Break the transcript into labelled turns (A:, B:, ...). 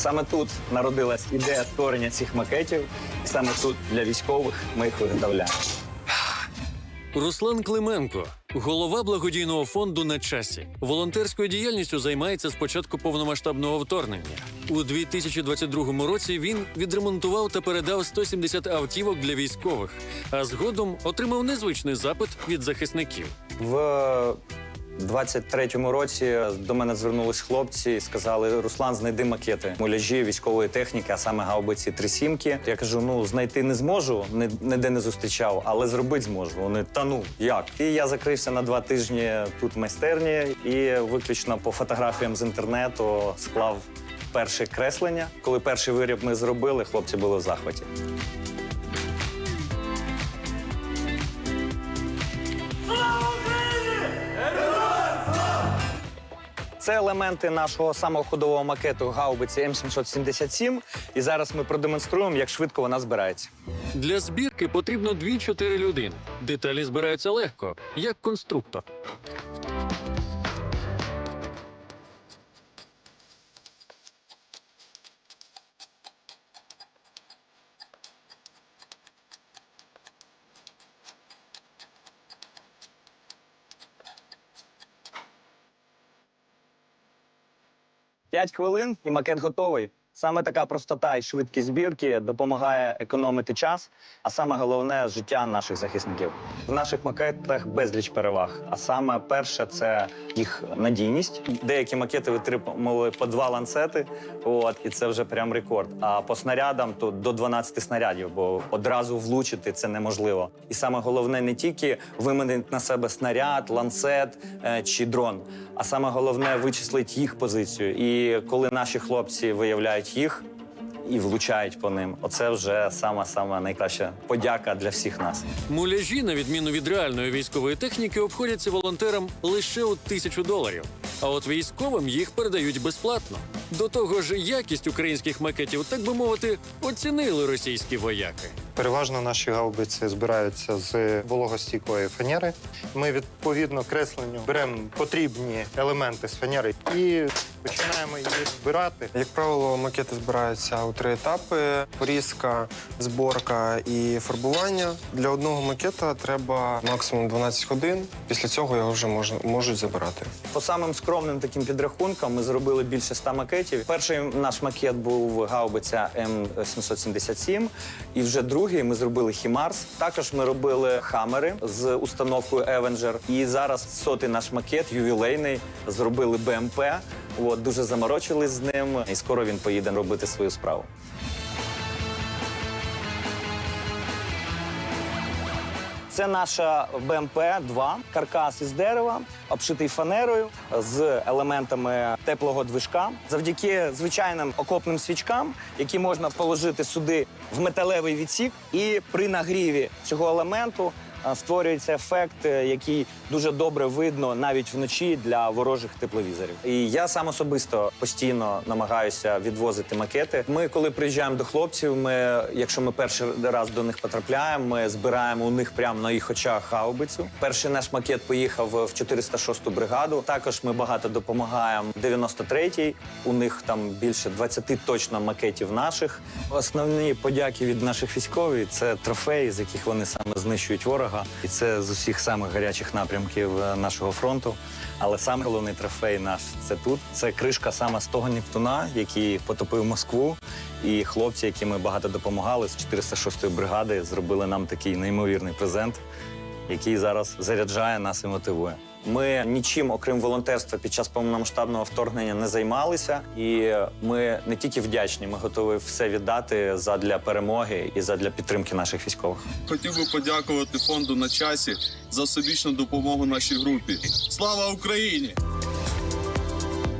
A: Саме тут народилась ідея створення цих макетів. Саме тут для військових ми їх виготовляємо.
B: Руслан Клименко, голова благодійного фонду на часі. Волонтерською діяльністю займається з початку повномасштабного вторгнення. У 2022 році він відремонтував та передав 170 автівок для військових, а згодом отримав незвичний запит від захисників.
A: В 23-му році до мене звернулись хлопці і сказали: Руслан, знайди макети муляжі військової техніки, а саме гаубиці три сімки. Я кажу: ну знайти не зможу, ні- ніде не зустрічав, але зробити зможу. Вони та ну як? І я закрився на два тижні тут в майстерні і виключно по фотографіям з інтернету склав перше креслення. Коли перший виріб ми зробили, хлопці були в захваті. Це елементи нашого самого ходового макету гаубиці М777. І зараз ми продемонструємо, як швидко вона збирається.
B: Для збірки потрібно 2-4 людини. Деталі збираються легко, як конструктор.
A: П'ять хвилин і макет готовий. Саме така простота і швидкість збірки допомагає економити час, а саме головне життя наших захисників. В наших макетах безліч переваг. А саме перше це їх надійність. Деякі макети витримали по два ланцети, от і це вже прям рекорд. А по снарядам то до 12 снарядів, бо одразу влучити це неможливо. І саме головне не тільки виманити на себе снаряд, ланцет е, чи дрон, а саме головне вичислити їх позицію. І коли наші хлопці виявляють їх і влучають по ним, оце вже сама сама найкраща подяка для всіх нас.
B: Муляжі, на відміну від реальної військової техніки, обходяться волонтерам лише у тисячу доларів. А от військовим їх передають безплатно. До того ж, якість українських макетів, так би мовити, оцінили російські вояки.
C: Переважно наші гаубиці збираються з вологостійкої фанери. Ми відповідно кресленню беремо потрібні елементи з фанери і починаємо її збирати.
D: Як правило, макети збираються у три етапи: порізка, зборка і фарбування. Для одного макета треба максимум 12 годин. Після цього його вже можна, можуть забирати.
A: По самим скромним таким підрахункам ми зробили більше 100 макетів. Перший наш макет був гаубиця М777, і вже другий ми зробили Хімарс. Також ми робили хамери з установкою Avenger. І зараз сотий наш макет, ювілейний, зробили БМП. От, дуже заморочились з ним, і скоро він поїде робити свою справу. Це наша БМП-2, каркас із дерева, обшитий фанерою з елементами теплого движка. Завдяки звичайним окопним свічкам, які можна положити сюди в металевий відсік, і при нагріві цього елементу створюється ефект, е, який дуже добре видно навіть вночі для ворожих тепловізорів. І я сам особисто постійно намагаюся відвозити макети. Ми, коли приїжджаємо до хлопців, ми, якщо ми перший раз до них потрапляємо, ми збираємо у них прямо на їх очах гаубицю. Перший наш макет поїхав в 406-ту бригаду. Також ми багато допомагаємо 93-й. У них там більше 20 точно макетів наших. Основні подяки від наших військових це трофеї, з яких вони саме знищують ворога. І це з усіх самих гарячих напрямків е, нашого фронту. Але саме головний трофей наш це тут. Це кришка саме з того Нептуна, який потопив Москву. І хлопці, які ми багато допомагали з 406-ї бригади, зробили нам такий неймовірний презент, який зараз заряджає нас і мотивує. Ми нічим, окрім волонтерства, під час повномасштабного вторгнення не займалися, і ми не тільки вдячні, ми готові все віддати задля перемоги і задля підтримки наших військових.
E: Хотів би подякувати фонду на часі за всебічну допомогу нашій групі. Слава Україні!